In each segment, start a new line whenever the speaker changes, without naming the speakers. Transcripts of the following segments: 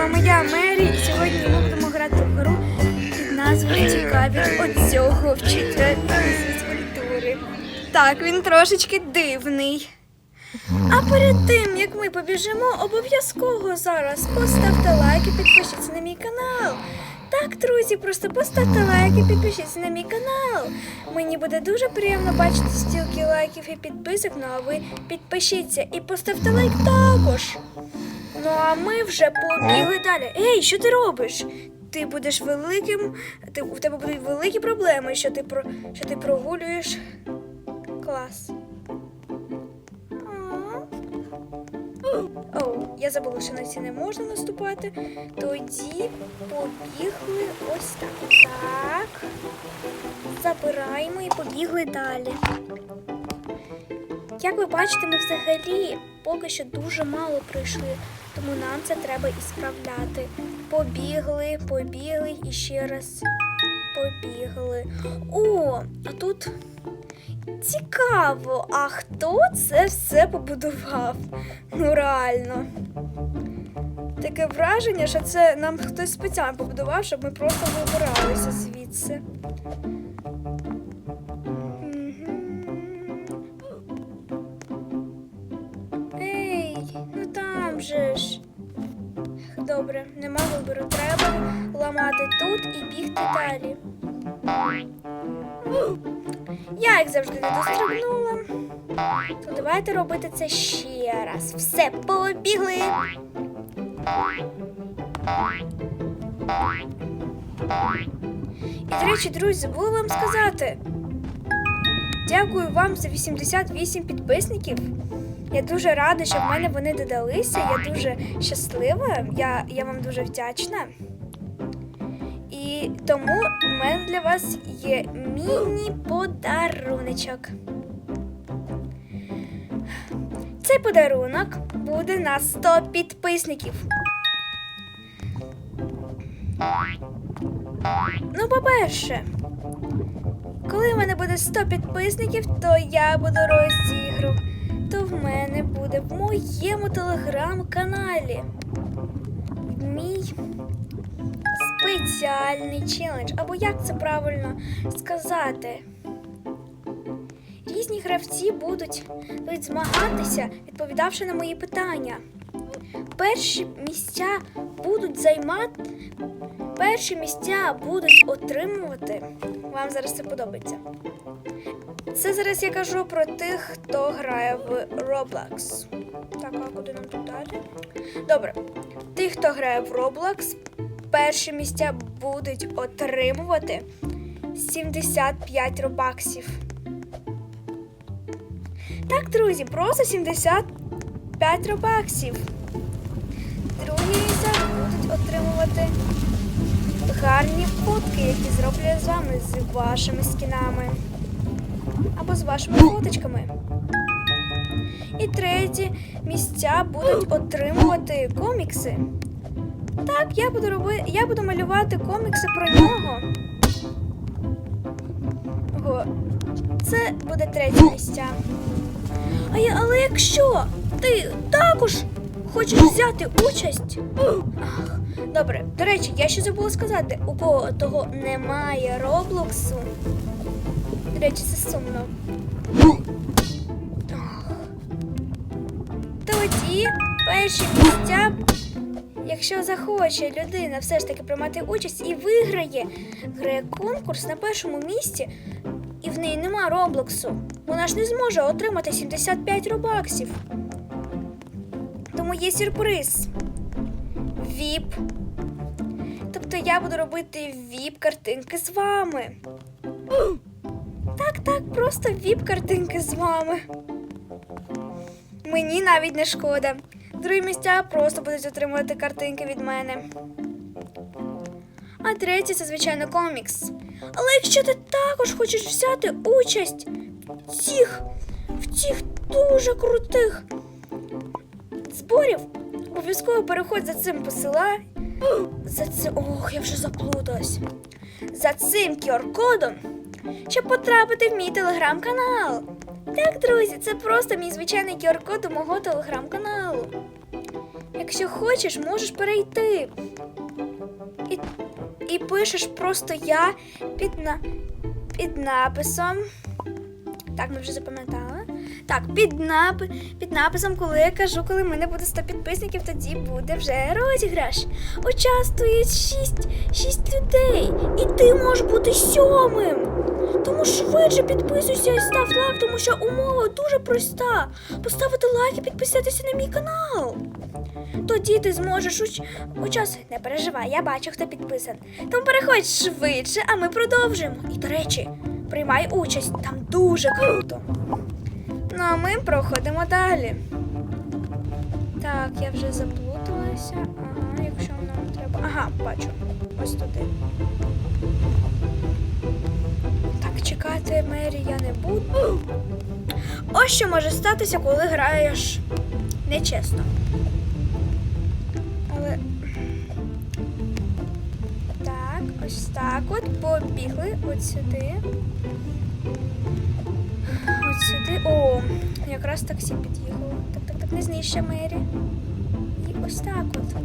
вами я, Мері, і сьогодні ми будемо грати в гру під назвою Цікаві от цього вчителя фізкультури. Так, він трошечки дивний. А перед тим, як ми побіжимо, обов'язково зараз поставте лайк і підпишіться на мій канал. Так, друзі, просто поставте лайк і підпишіться на мій канал. Мені буде дуже приємно бачити стільки лайків і підписок, ну а ви підпишіться і поставте лайк також. Ну а ми вже побігли далі. Ей, що ти робиш? Ти будеш великим. Ти, у тебе будуть великі проблеми, що ти про що ти прогулюєш клас. Оу, я забула, що на ці не можна наступати. Тоді побігли ось так. Так. Забираємо і побігли далі. Як ви бачите, ми взагалі поки що дуже мало прийшли, тому нам це треба і справляти. Побігли, побігли і ще раз побігли. О, а тут цікаво, а хто це все побудував? Ну реально. Таке враження, що це нам хтось спеціально побудував, щоб ми просто вибиралися звідси. Добре, нема вибору. Треба ламати тут і бігти далі. Я, як завжди, не дострибнула. То давайте робити це ще раз. Все, побігли. І, до речі, друзі, забула вам сказати. Дякую вам за 88 підписників. Я дуже рада, що в мене вони додалися. Я дуже щаслива. Я, я вам дуже вдячна. І тому в мене для вас є міні-подаруночок. Цей подарунок буде на 100 підписників. Ну, по-перше, коли в мене буде 100 підписників, то я буду розіграв. То в мене буде в моєму телеграм-каналі. Мій спеціальний челендж. Або як це правильно сказати? Різні гравці будуть, будуть змагатися, відповідавши на мої питання. Перші місця будуть займати. Перші місця будуть отримувати. Вам зараз це подобається. Це зараз я кажу про тих, хто грає в Roblox. Так, а куди нам тут далі? Добре. Тих, хто грає в Roblox, перші місця будуть отримувати 75 робаксів. Так, друзі, просто 75 робаксів. Другі місця будуть отримувати гарні фотки, які зроблю з вами з вашими скінами. Або з вашими фоточками. І треті місця будуть отримувати комікси. Так, я буду робити. Я буду малювати комікси про нього. Ого. Це буде третє місця. А я, але якщо ти також хочеш взяти участь. Ах, добре, до речі, я ще забула сказати, у кого того немає Роблоксу. Речі, це сумно. Тоді перші місця, якщо захоче людина все ж таки приймати участь і виграє, грає конкурс на першому місці, і в неї нема Роблоксу, вона ж не зможе отримати 75 робаксів. Тому є сюрприз. Віп. Тобто я буду робити віп-картинки з вами. Так, так, просто віп-картинки з вами. Мені навіть не шкода. Другі місця просто будуть отримувати картинки від мене. А третє це, звичайно, комікс. Але якщо ти також хочеш взяти участь в цих, в цих дуже крутих зборів, обов'язково переходь за цим посиланням. За цим. Ох, я вже заплуталась. За цим QR-кодом, щоб потрапити в мій телеграм-канал. Так, друзі, це просто мій звичайний QR-код до мого телеграм-каналу. Якщо хочеш, можеш перейти. І, і пишеш просто я під, на, під написом. Так, ми вже запам'ятали. Так, під, напи, під написом, коли я кажу, коли мене буде 100 підписників, тоді буде вже розіграш. Участвує 6, 6 людей. І ти можеш бути сьомим. Тому швидше підписуйся і став лайк, тому що умова дуже проста. Поставити лайк і підписатися на мій канал. Тоді ти зможеш уч... участвувати. Не переживай, я бачу, хто підписан. Тому переходь швидше, а ми продовжуємо. І до речі, приймай участь, там дуже круто. Ну а ми проходимо далі. Так, я вже заплуталася. Ага, якщо нам треба. Ага, бачу. Ось туди. Чекати Мері я не буду. Ось що може статися, коли граєш нечесно. Але. Так, ось так от побігли от сюди. От сюди. О, якраз таксі під'їхало. Так, так, так, не знища Мері. І ось так от.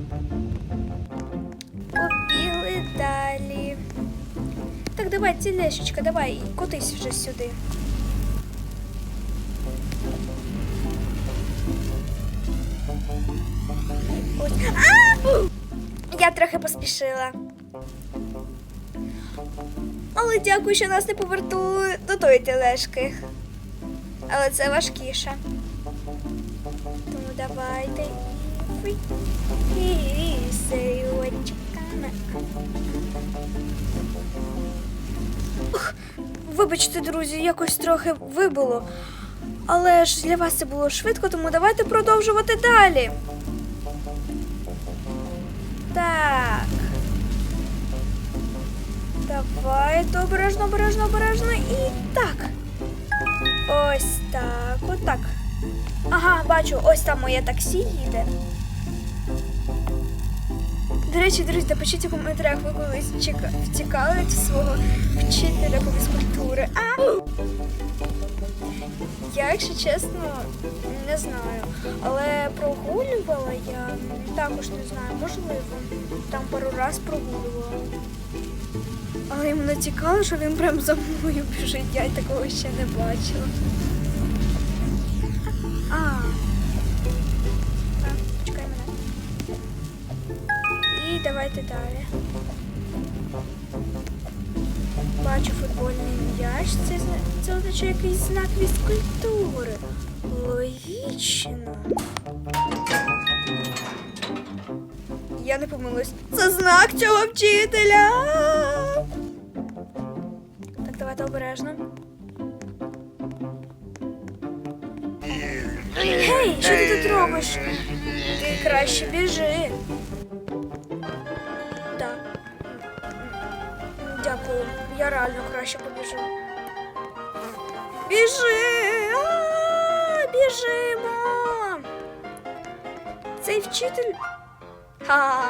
Так, давай, цілешечка, давай, котись вже сюди. Я трохи поспішила. Але дякую, що нас не повернули до тої тележки. Але це важкіше. Тому давайте. І say Вибачте, друзі, якось трохи вибило. Але ж для вас це було швидко, тому давайте продовжувати далі. Так. Давайте обережно, обережно, обережно. І так. Ось так, отак. Ага, бачу, ось там моє таксі їде. До речі, друзі, напишіть у коментарях, ви колись втікали від свого вчителя по фізкультури. А! Я, якщо чесно, не знаю. Але прогулювала я також не знаю, можливо. Там пару раз прогулювала. Але йому не цікаво, що він прям за мною біжить, я такого ще не бачила. Далі. Бачу футбольний м'яч. Це, це означає якийсь знак фізкультури. Логічно. Я не помилусь. Це знак цього вчителя. Так, давайте обережно. Гей, що ти тут робиш? Ти краще біжи. Я реально краще побіжу. Біжи! А, Біжимо! Цей вчитель. Ха.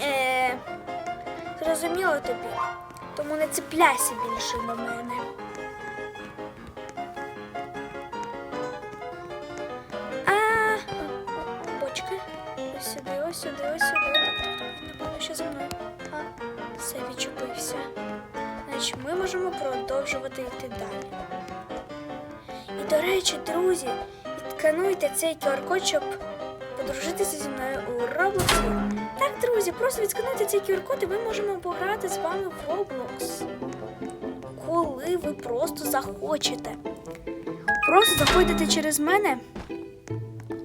Е, зрозуміло тобі. Тому не цепляйся більше до мене. А, бочки. Ось сюди, ось сюди, ось сюди. Все відчепився. Значить, ми можемо продовжувати йти далі. І, до речі, друзі, відскануйте цей QR-код, щоб подружитися зі мною у Роблоксі. Так, друзі, просто відскануйте цей QR-код і ми можемо пограти з вами в Roblox. Коли ви просто захочете. Просто заходите через мене,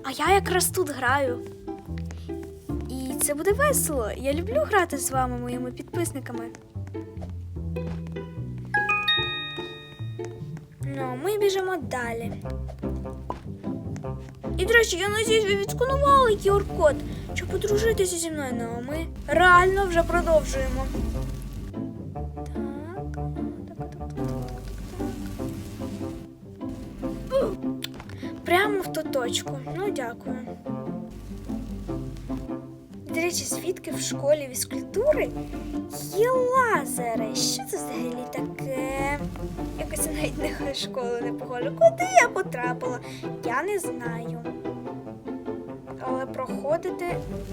а я якраз тут граю. Це буде весело. Я люблю грати з вами, моїми підписниками. Ну, ми біжимо далі. І, до речі, я надіюсь, ви відсканували QR-код, щоб подружитися зі мною. Ну, а ми реально вже продовжуємо. Так. Прямо в ту точку. Ну, дякую. До речі, звідки в школі фізкультури є лазери. Що це взагалі таке? Якось навіть не школу не похожа. Куди я потрапила? Я не знаю. Але проходити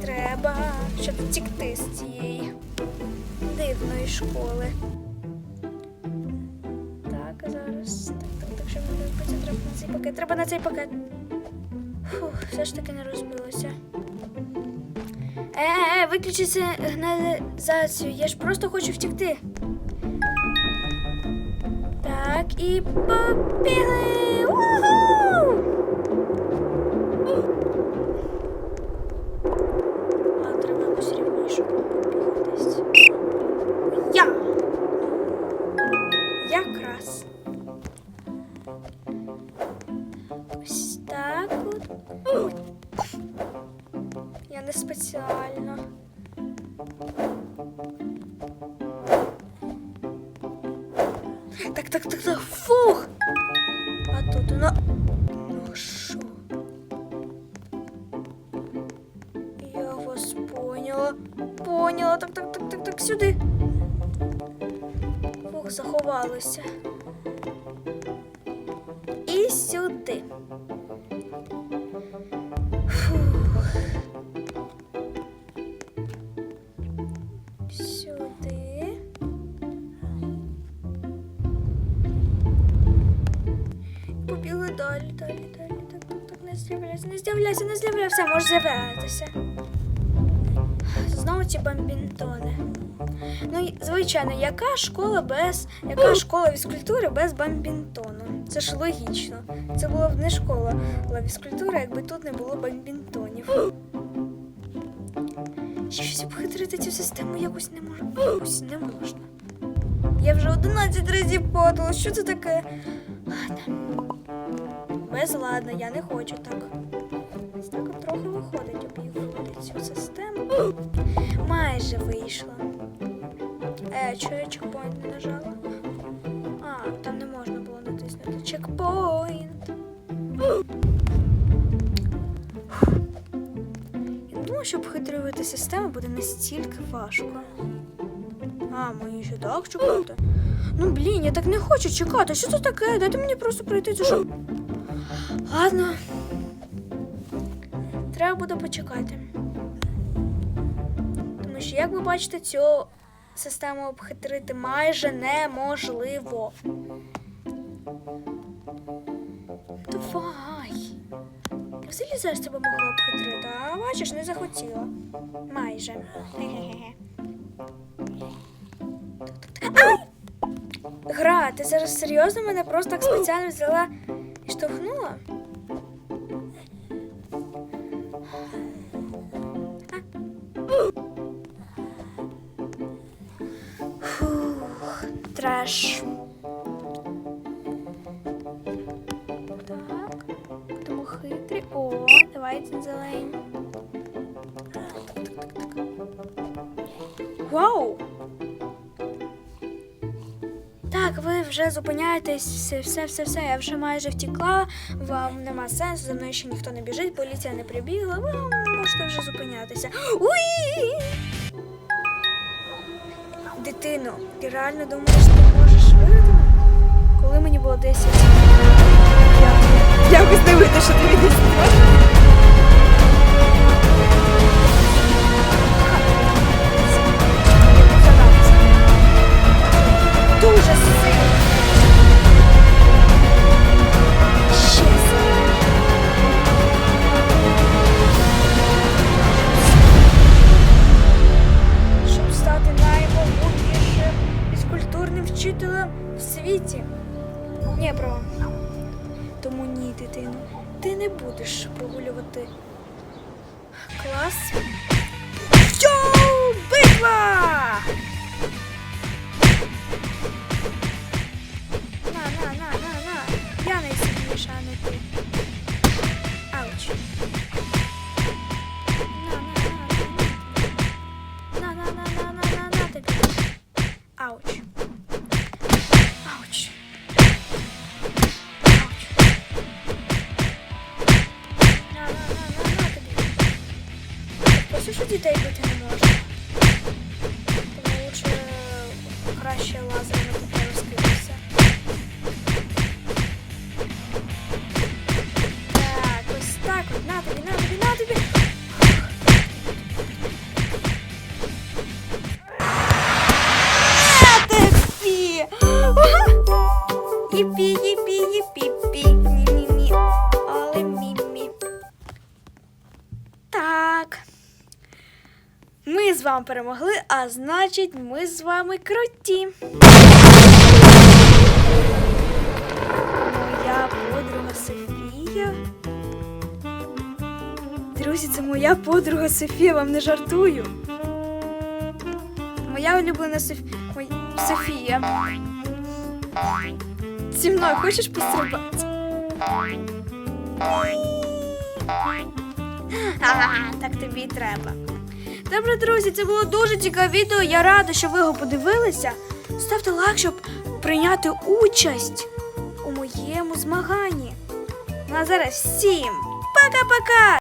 треба, щоб втікти з цієї дивної школи. Так, зараз. Так, так, так, щоб не треба на цей пакет. Треба на цей пакет. Фух, все ж таки не розбилося. Е, е, виключи сигналізацію. Я ж просто хочу втікти. Так, і побігли! Уху! Я поняла. Поняла. Так, так, так, так, так, сюди. Фух, заховалося. І сюди. Сюди. Побігли далі, далі, далі. Так, так, так, не з'являйся, не з'являйся, не з'являйся, може з'являтися. Ці бамбінтони. Ну, звичайно, яка школа без. Яка школа фізкультури без бамбінтону? Це ж логічно. Це була б не школа фізкультури, якби тут не було бамбінтонів. Щось обхитрити цю систему якось не можна. Якось не можна. Я вже 11 разів подала. Що це таке? Ладно. Безладно, я не хочу так. Ось так трохи виходить обігрувати цю систему. Майже вийшла. Е, чого я чекпоінт не нажала? А, там не можна було натиснути. Чекпоінт. Я думала, що обхитрювати систему буде настільки важко. А, мені ще так чекати. Ну блін, я так не хочу чекати. Що це таке? Дайте мені просто пройти це що. Ладно. Треба буде почекати. Тому що, як ви бачите, цю систему обхитрити майже неможливо. Давай. Я взагалі зараз тебе могла обхитрити, а бачиш, не захотіла. Майже. Гра, ти зараз серйозно мене просто так спеціально взяла Так, будемо хитрі. О, давайте зелень. Вау! Так, ви вже зупиняєтесь, все, все, все, все. Я вже майже втекла. Вам нема сенсу, за мною ще ніхто не біжить, поліція не прибігла. Ви можете вже зупинятися. Уй! Дитино, ти реально думаєш, ти можеш виграти? Коли мені було 10
Я якось не видно, що ти від
Дуже сильно. Вами перемогли, а значить, ми з вами круті. Моя подруга Софія. Друзі, це моя подруга Софія, вам не жартую. Моя улюблена Соф... Ой, Софія. Зі мною хочеш пострибати? Ага, так тобі і треба. Добре, друзі, це було дуже цікаве відео. Я рада, що ви його подивилися. Ставте лайк, щоб прийняти участь у моєму змаганні. Ну а зараз всім пока-пока!